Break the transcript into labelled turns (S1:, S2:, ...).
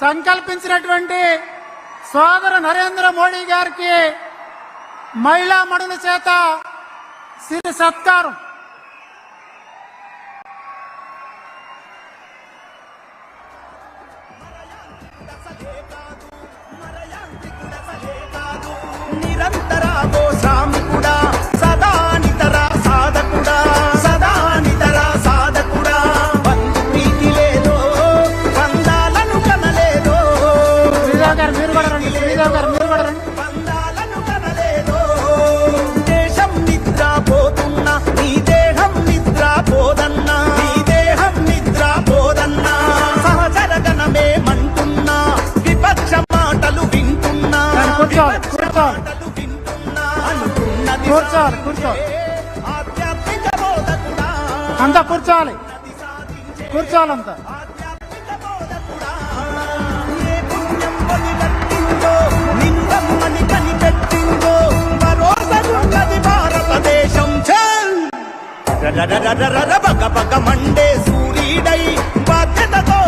S1: సంకల్పించినటువంటి సోదరు నరేంద్ర మోడీ గారికి మహిళా మడుల చేత సిరి సత్కారం.
S2: మాటలు వింటున్నా
S1: దాన్ని కూర్చోవాలి, కూర్చోవాలి. అంతా కూర్చోవాలి. కూర్చోవాలంతా.
S2: రర రర రర బగ బగ మండే సూర్యుడై బాధ్యతతో